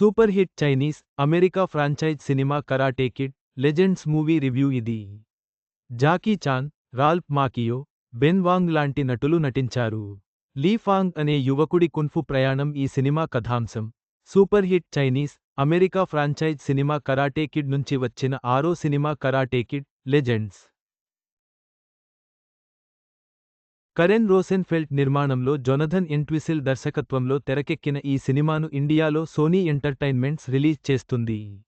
Super hit Chinese America franchise cinema Karate Kid Legends movie review ఇది. Jackie Chan Ralph Macchio Ben Wang లాంటి నటులు నటించారు. లీ ఫాంగ్ అనే యువకుడి కున్ఫు ప్రయాణం ఈ సినిమా కథాంశం. Super hit Chinese America franchise cinema karate kid నుంచి వచ్చిన ఆరో cinema karate kid legends. Karen Rosenfelt నిర్మాణంలో జొనథన్ ఎంట్విసిల్ దర్శకత్వంలో తెరకెక్కిన ఈ సినిమాను ఇండియాలో సోనీ ఎంటర్టైన్మెంట్స్ రిలీజ్ చేస్తుంది.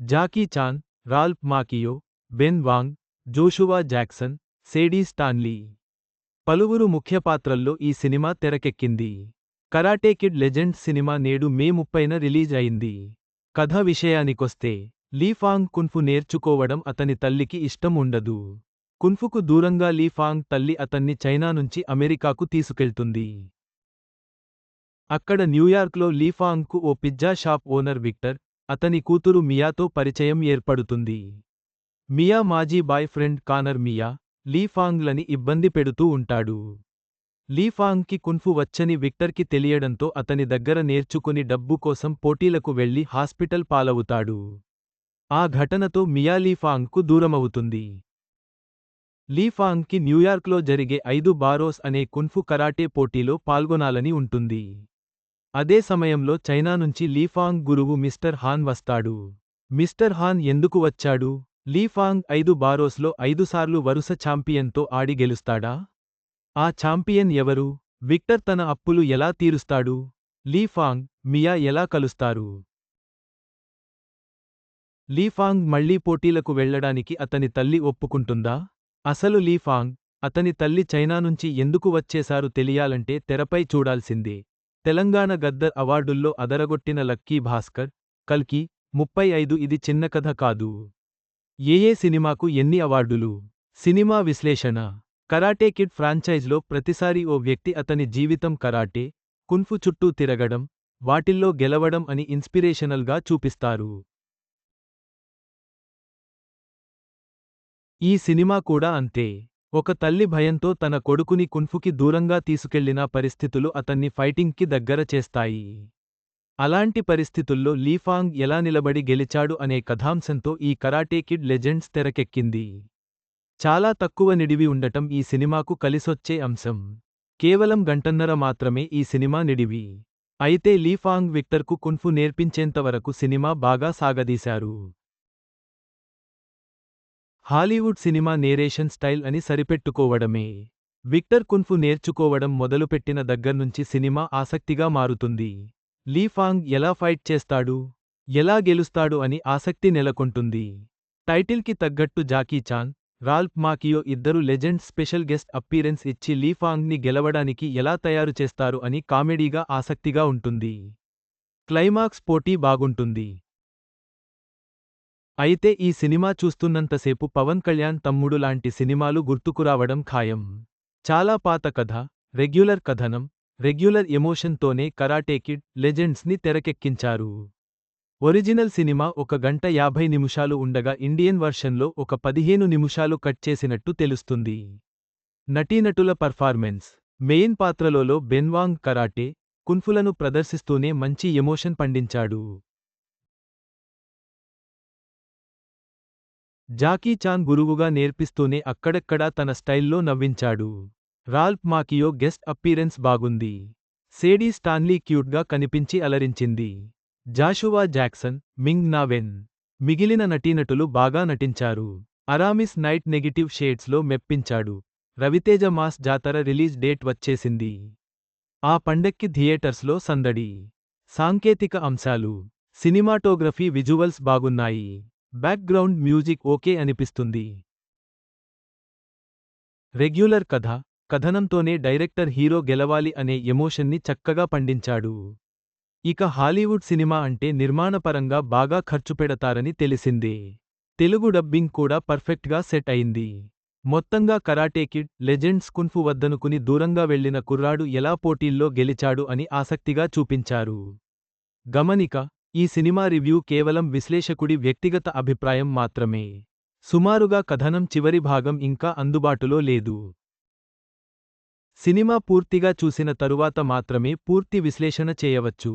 Jackie Chan Ralph Macchio Ben Wang Joshua Jackson Sadie Stanley. పలువురు ముఖ్య పాత్రల్లో ఈ సినిమా తెరకెక్కింది. కరాటే కిడ్ లెజెండ్స్ సినిమా నేడు మే ముప్పైన రిలీజ్ అయింది. కథ విషయానికొస్తే లీఫాంగ్ కున్ఫు నేర్చుకోవడం అతని తల్లికి ఇష్టం ఉండదు. కున్ఫుకు దూరంగా లీఫాంగ్ తల్లి అతన్ని చైనా నుంచి అమెరికాకు తీసుకెళ్తుంది. అక్కడ న్యూయార్క్లో లీఫాంగ్కు ఓ పిజ్జా షాప్ ఓనర్ విక్టర్ అతని కూతురు మియాతో పరిచయం ఏర్పడుతుంది. మియా మాజీ బాయ్ ఫ్రెండ్ కానర్ మియా లీఫాంగ్లని ఇబ్బంది పెడుతూ ఉంటాడు. లీఫాంగ్కి కున్ఫు వచ్చని విక్టర్కి తెలియడంతో అతని దగ్గర నేర్చుకుని డబ్బు కోసం పోటీలకు వెళ్ళి హాస్పిటల్ పాలవుతాడు. ఆ ఘటనతో మియా లీఫాంగ్కు దూరమవుతుంది. లీఫాంగ్కి న్యూయార్క్లో జరిగే ఐదు బారోస్ అనే కున్ఫు కరాటే పోటీలో పాల్గొనాలని ఉంటుంది. అదే సమయంలో చైనా నుంచి లీఫాంగ్ గురువు మిస్టర్ హాన్ వస్తాడు. మిస్టర్ హాన్ ఎందుకు వచ్చాడు? లీఫాంగ్ ఐదు బారోస్లో ఐదుసార్లు వరుస ఛాంపియన్తో ఆడి గెలుస్తాడా? ఆ ఛాంపియన్ ఎవరు? విక్టర్ తన అప్పులు ఎలా తీరుస్తాడు? లీఫాంగ్ మియా ఎలా కలుస్తారు? లీఫాంగ్ మళ్ళీ పోటీలకు వెళ్ళడానికి అతని తల్లి ఒప్పుకుంటుందా? అసలు లీఫాంగ్ అతని తల్లి చైనా నుంచి ఎందుకు వచ్చేశారు తెలియాలంటే తెరపై చూడాల్సిందే. తెలంగాణ గద్దర్ అవార్డుల్లో అదరగొట్టిన లక్కీ భాస్కర్ కల్కి ముప్పై ఐదు ఇది చిన్న కథ కాదు. ఏఏ సినిమాకు ఎన్ని అవార్డులు? సినిమా విశ్లేషణ. కరాటే కిడ్ ఫ్రాంచైజ్లో ప్రతిసారి ఓ వ్యక్తి అతని జీవితం కరాటే కున్ఫు చుట్టూ తిరగడం వాటిల్లో గెలవడం అని ఇన్స్పిరేషనల్గా చూపిస్తారు. ఈ సినిమా కూడా అంతే. ఒక తల్లి భయంతో తన కొడుకుని కున్ఫుకి దూరంగా తీసుకెళ్ళిన పరిస్థితులు అతన్ని ఫైటింగ్కి దగ్గర చేస్తాయి. అలాంటి పరిస్థితుల్లో లీఫాంగ్ ఎలా నిలబడి గెలిచాడు అనే కథాంశంతో ఈ కరాటే కిడ్ లెజెండ్స్ తెరకెక్కింది. చాలా తక్కువ నిడివి ఉండటం ఈ సినిమాకు కలిసొచ్చే అంశం. కేవలం గంటన్నర మాత్రమే ఈ సినిమా నిడివి. అయితే లీఫాంగ్ విక్టర్కు కున్ఫు నేర్పించేంతవరకు సినిమా బాగా సాగదీశారు. హాలీవుడ్ సినిమా నేరేషన్ స్టైల్ అని సరిపెట్టుకోవడమే. విక్టర్ కున్ఫు నేర్చుకోవడం మొదలుపెట్టిన దగ్గర్నుంచి సినిమా ఆసక్తిగా మారుతుంది. లీఫాంగ్ ఎలా ఫైట్ చేస్తాడు? ఎలా గెలుస్తాడు అని ఆసక్తి నెలకొంటుంది. టైటిల్కి తగ్గట్టు జాకీ చాన్ రాల్ప్ మాకియో ఇద్దరు లెజెండ్ స్పెషల్ గెస్ట్ అప్పీరెన్స్ ఇచ్చి లీఫాంగ్ని గెలవడానికి ఎలా తయారు చేస్తారు అని కామెడీగా ఆసక్తిగా ఉంటుంది. క్లైమాక్స్ పోటీ బాగుంటుంది. అయితే ఈ సినిమా చూస్తున్నంతసేపు పవన్ కళ్యాణ్ తమ్ముడు లాంటి సినిమాలు గుర్తుకురావడం ఖాయం. చాలా పాత కథ రెగ్యులర్ కథనం రెగ్యులర్ ఎమోషన్తోనే కరాటే కిడ్ లెజెండ్స్ని తెరకెక్కించారు. ఒరిజినల్ సినిమా ఒక గంట యాభై నిమిషాలు ఉండగా ఇండియన్ వర్షన్లో ఒక పదిహేను నిమిషాలు కట్ చేసినట్టు తెలుస్తుంది. నటీనటుల పర్ఫార్మెన్స్ మెయిన్ పాత్రలోలో బెన్వాంగ్ కరాటే కున్ఫులను ప్రదర్శిస్తూనే మంచి ఎమోషన్ పండించాడు. జాకీ చాన్ గురువుగా నేర్పిస్తూనే అక్కడక్కడా తన స్టైల్లో నవ్వించాడు. రాల్ప్ మాకియో గెస్ట్ అప్పీరెన్స్ బాగుంది. సేడీ స్టాన్లీ క్యూట్గా కనిపించి అలరించింది. Joshua Jackson Ming Na Wen మిగిలిన నటీనటులు బాగా నటించారు. అరామిస్ నైట్ నెగిటివ్ షేడ్స్లో మెప్పించాడు. Raviteja mass Jathara release date వచ్చేసింది. ఆ పండక్కి థియేటర్స్లో సందడి. సాంకేతిక అంశాలు. సినిమాటోగ్రఫీ విజువల్స్ బాగున్నాయి. బ్యాక్గ్రౌండ్ మ్యూజిక్ ఓకే అనిపిస్తుంది. రెగ్యులర్ కథ కథనంతోనే డైరెక్టర్ హీరో గెలవాలి అనే ఎమోషన్ని చక్కగా పండించాడు. ఇక హాలీవుడ్ సినిమా అంటే నిర్మాణపరంగా బాగా ఖర్చు పెడతారని తెలిసిందే. తెలుగు డబ్బింగ్ కూడా పర్ఫెక్ట్గా సెట్ అయింది. మొత్తంగా karate kid legends kung fu వద్దనుకుని దూరంగా వెళ్ళిన కుర్రాడు ఎలా పోటీల్లో గెలిచాడు అని ఆసక్తిగా చూపించారు. గమనిక ఈ సినిమా రివ్యూ కేవలం విశ్లేషకుడి వ్యక్తిగత అభిప్రాయం మాత్రమే. సుమారుగా కథనం చివరి భాగం ఇంకా అందుబాటులో లేదు. సినిమా పూర్తిగా చూసిన తరువాత మాత్రమే పూర్తి విశ్లేషణ చేయవచ్చు.